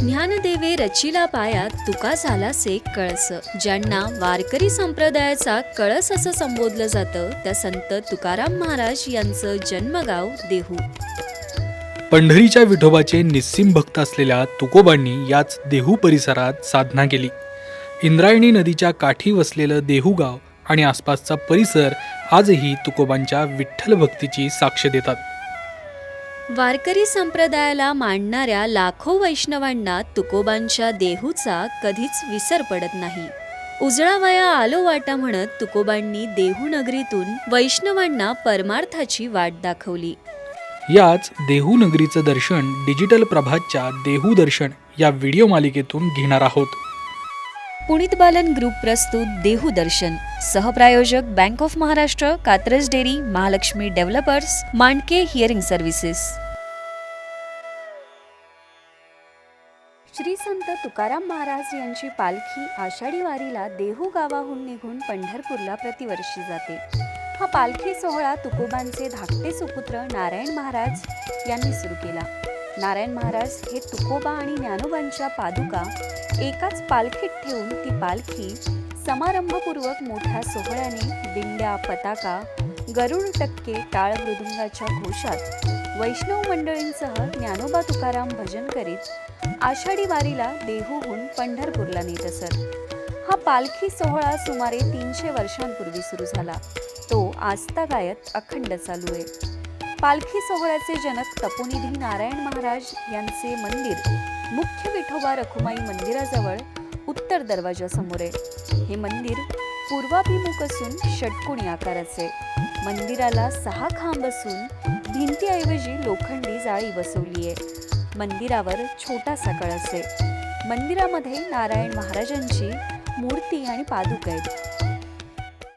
ज्ञानदेवे रचिला पायात तुका झाला से कळस. ज्यांना वारकरी संप्रदायाचा कळस असं संबोधलं जातं त्या संत तुकाराम महाराज यांचं जन्मगाव देहू. पंढरीच्या विठोबाचे निस्सीम भक्त असलेल्या तुकोबांनी याच देहू परिसरात साधना केली. इंद्रायणी नदीच्या काठी वसलेलं देहू गाव आणि आसपासचा परिसर आजही तुकोबांच्या विठ्ठल भक्तीची साक्ष देतात. वारकरी संप्रदायाला मांडणाऱ्या लाखो वैष्णवांना तुकोबांच्या देहूचा कधीच विसर पडत नाही. उजळावया आलो वाटा म्हणत तुकोबांनी देहू नगरीतून वैष्णवांना परमार्थाची वाट दाखवली. याच देहू नगरीचं दर्शन डिजिटल प्रभातच्या देहू दर्शन या व्हिडिओ मालिकेतून घेणार आहोत. पुणित बालन ग्रुप प्रस्तुत देहू दर्शन. सहप्रायोजक bank of Maharashtra Katraj dairy Mahalaxmi developers Mandke hearing services Shri Sant Tukaram Maharaj यांची पालखी आषाढी वारीला देहू गावाहून निघून पंढरपूरला प्रतिवर्षी जाते. हा पालखी सोहळा तुकोबांचे धाकटे सुपुत्र नारायण महाराज यांनी सुरू केला. नारायण महाराज हे तुकोबा आणि ज्ञानोबांच्या पादुका एकाच पालखीत ठेवून ती पालखी समारंभपूर्वक मोठ्या सोहळ्याने दिंड्या पताका गरुड टक्के टाळ मृदुंगाच्या घोषात वैष्णव मंडळींसह ज्ञानोबा तुकाराम भजन करीत आषाढी वारीला देहूहून पंढरपूरला नेत असत. हा पालखी सोहळा सुमारे तीनशे वर्षांपूर्वी सुरू झाला. तो आजतागायत अखंड चालू आहे. पालखी सोहळ्याचे जनक तपोनिधी नारायण महाराज यांचे मंदिर मुख्य विठोबा रखुमाई मंदिराजवळ उत्तर दरवाजासमोर आहे. हे मंदिर पूर्वाभिमुख असून षटकोणी आकाराचे मंदिराला सहा खांब असून भिंतीऐवजी लोखंडी जाळी बसवली आहे. मंदिरावर छोटासा कळस आहे. मंदिरामध्ये नारायण महाराजांची मूर्ती आणि पादुका आहेत.